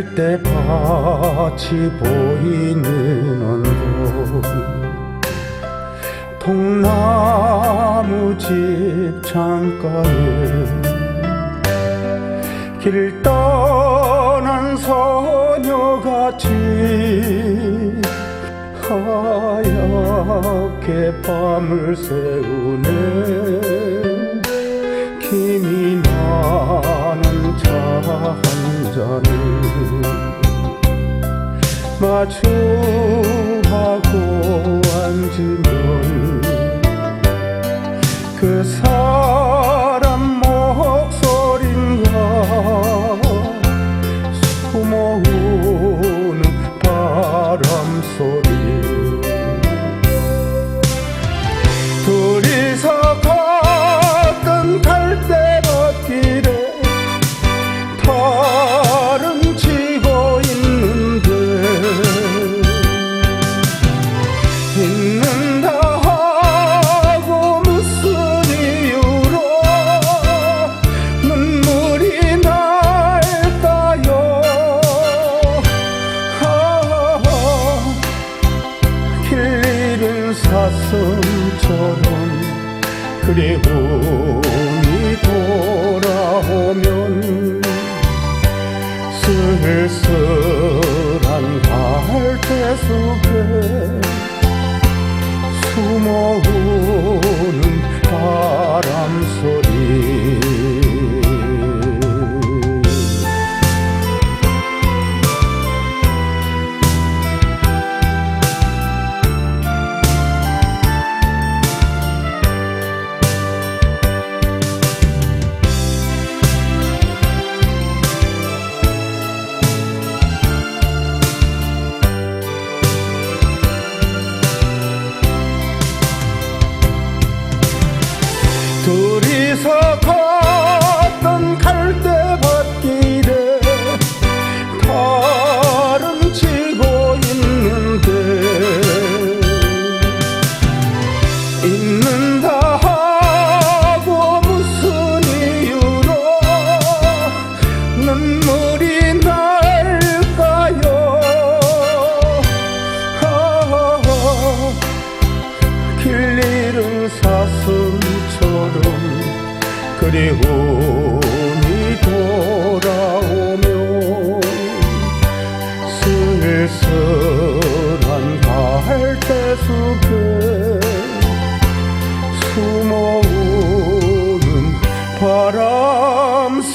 갈대밭이 보이는 언덕 통나무 집 창가에 길 떠난 소녀같이 하얗게 밤을 새우네. 김이 my true 사슴처럼 그래 운이 돌아오면 쓸쓸한 갈대 속에 숨어 그리움이 돌아오며 쓸쓸한 갈대 숲에 숨어오는 바람 소